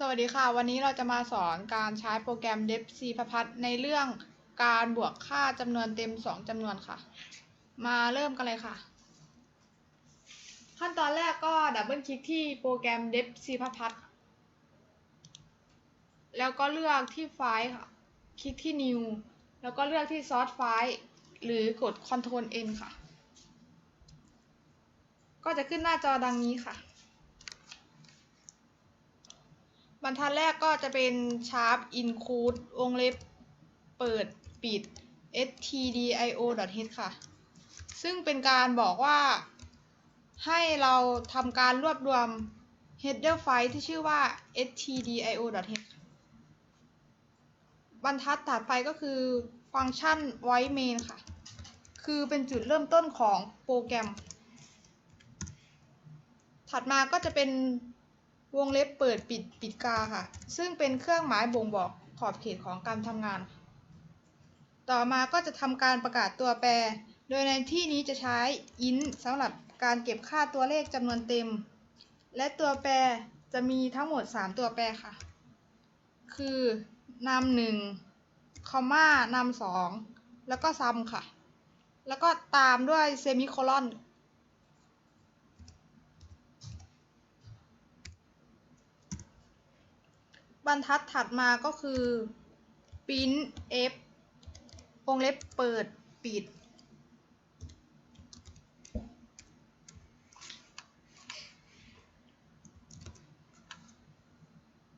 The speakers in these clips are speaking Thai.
สวัสดีค่ะ วันนี้เราจะมาสอนการใช้โปรแกรม def c พพัฒในเรื่องการบวกค่าจำนวนเต็ม 2จำนวนค่ะ มาเริ่มกันเลยค่ะ ขั้นตอนแรกก็ดับเบิลคลิกที่โปรแกรม def c พพัฒแล้วก็เลือกที่ไฟล์ค่ะ คลิกที่ new แล้วก็เลือกที่ source file หรือกด Ctrl N ค่ะ ก็จะขึ้นหน้าจอดังนี้ค่ะ บรรทัดแรกก็จะเป็น sharp include วงเล็บเปิดปิด stdio.h ค่ะ ซึ่งเป็นการบอกว่าให้เราทำการรวบรวม header file ที่ชื่อว่า stdio.h บรรทัดถัดไปก็คือฟังก์ชัน void main ค่ะ คือเป็นจุดเริ่มต้นของโปรแกรม ถัดมาก็จะเป็น วงเล็บเปิดปิดปิดกาค่ะ ซึ่งเป็นเครื่องหมายบ่งบอกขอบเขตของการทำงาน ต่อมาก็จะทำการประกาศตัวแปร โดยในที่นี้จะใช้ int สำหรับการเก็บค่าตัวเลขจำนวนเต็ม และตัวแปรจะมีทั้งหมด 3 ตัวแปรค่ะ คือนำหนึ่งคอมมานำสองแล้วก็ซัมค่ะ แล้วก็ตามด้วยเซมิโคลอน บรรทัดถัดมาก็คือ print f วงเล็บเปิดปิด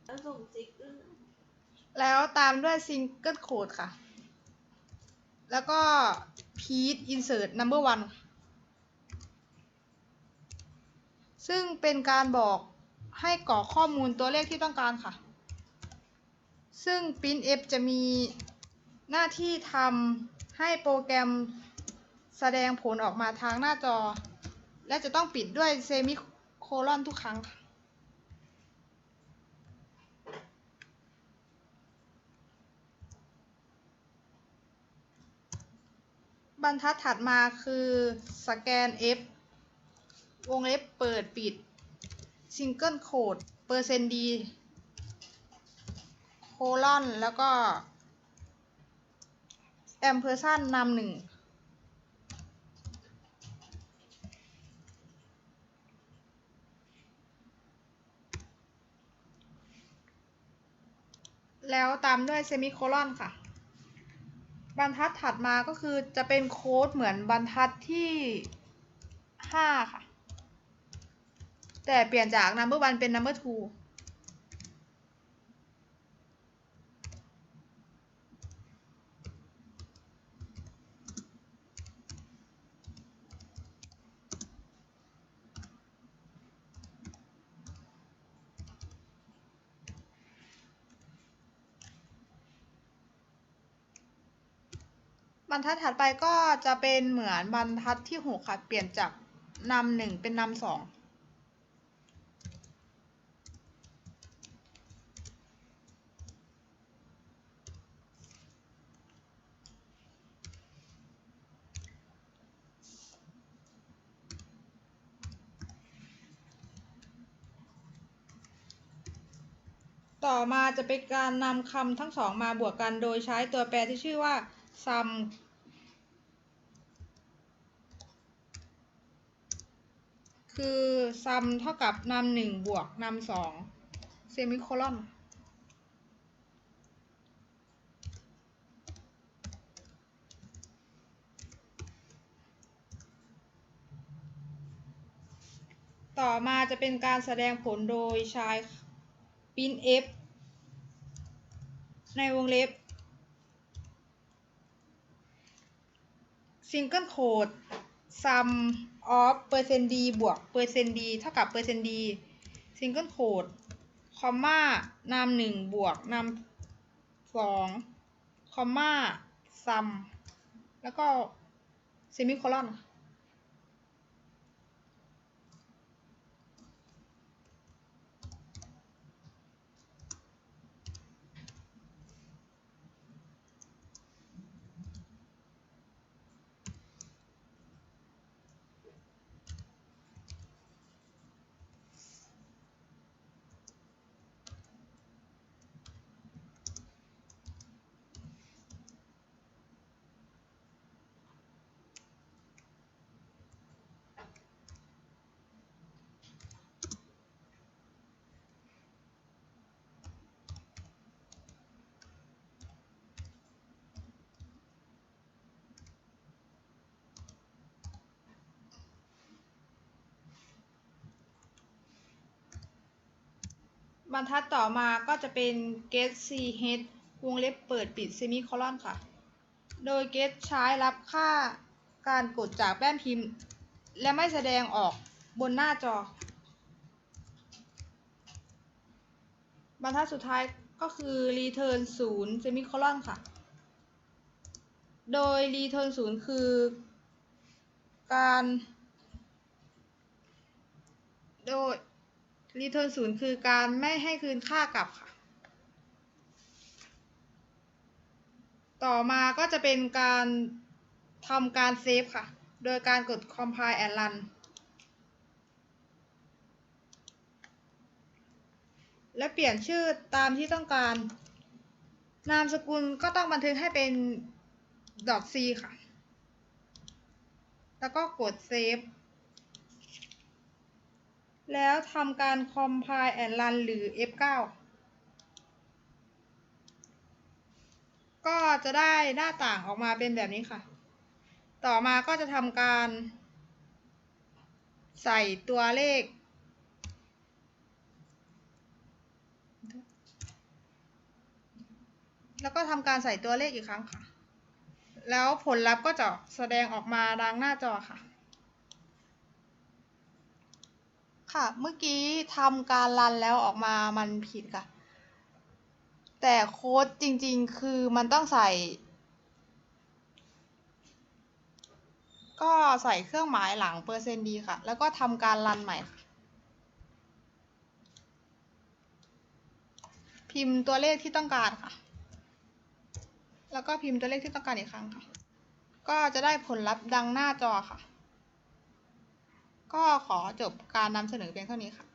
แล้วส่งซิกแล้วตามด้วย single quote ค่ะ แล้วก็ please insert number one ซึ่งเป็นการบอกให้กรอกข้อมูลตัวเลขที่ต้องการค่ะ ซึ่ง printf จะมีหน้าที่ทำให้โปรแกรมแสดงผลออกมาทางหน้าจอ และจะต้องปิดด้วยเซมิโคลอนทุกครั้งบรรทัดถัดมาคือสแกน F วงเล็บเปิดปิด Single Quote เปอร์เซ็นต์ดี ลอนแล้วก็แอมเพอร์ซันนำหนึ่งแล้วตามด้วยเซมิโคลอนค่ะ บรรทัดถัดมาก็คือจะเป็นโค้ดเหมือนบรรทัดที่5ค่ะ แต่เปลี่ยนจาก number one เป็น number two บรรทัดถัดไปก็จะเป็นเหมือนบรรทัดที่6ค่ะ เปลี่ยนจากนำหนึ่งเป็นนำสองต่อมาจะเป็นการนำคำทั้งสองมาบวกกันโดยใช้ตัวแปรที่ชื่อว่า sum คือ sum เท่ากับนำหนึ่งบวกนำสองเซมิโคลอนต่อมาจะเป็นการแสดงผลโดยใช้ printf ในวงเล็บ ซิงเกิลโคดซัมอ of เปอร์เซนต์ดีบวกเปอร์เซนต์ดีเท่ากับเปอร์เซนต์ดีซิงเกิลโคดคอมมานามหนึ่งบวกนามสองคอมมาซัมแล้วก็เซมิโคลอน บรรทัดต่อมาก็จะเป็น get c h วงเล็บเปิดปิด semicolon ค่ะ โดย get ใช้รับค่าการกดจากแป้นพิมพ์ และไม่แสดงออกบนหน้าจอ บรรทัดสุดท้ายก็คือ return 0 semicolon ค่ะ โดย return 0 คือการ โดย return 0คือการไม่ให้คืนค่ากลับค่ะ ต่อมาก็จะเป็นการทำการเซฟค่ะ โดยการกด compile and run และเปลี่ยนชื่อตามที่ต้องการ นามสกุลก็ต้องบันทึกให้เป็น .c ค่ะ แล้วก็กด save แล้วทำการ compile and run หรือ F9 ก็จะได้หน้าต่างออกมาเป็นแบบนี้ค่ะ ต่อมาก็จะทำการ ใส่ตัวเลข แล้วก็ทำการใส่ตัวเลขอีกครั้งค่ะ แล้วผลลัพธ์ก็จะแสดงออกมาดังหน้าจอค่ะ ค่ะ เมื่อกี้ทำการรันแล้วออกมามันผิดค่ะ แต่โค้ดจริงๆ คือมันต้องใส่ ก็ใส่เครื่องหมายหลังเปอร์เซ็นต์ดีค่ะ แล้วก็ทำการรันใหม่ พิมพ์ตัวเลขที่ต้องการค่ะ แล้วก็พิมพ์ตัวเลขที่ต้องการอีกครั้งค่ะ ก็จะได้ผลลัพธ์ดังหน้าจอค่ะ ก็ขอจบการนำเสนอเพียงเท่านี้ค่ะ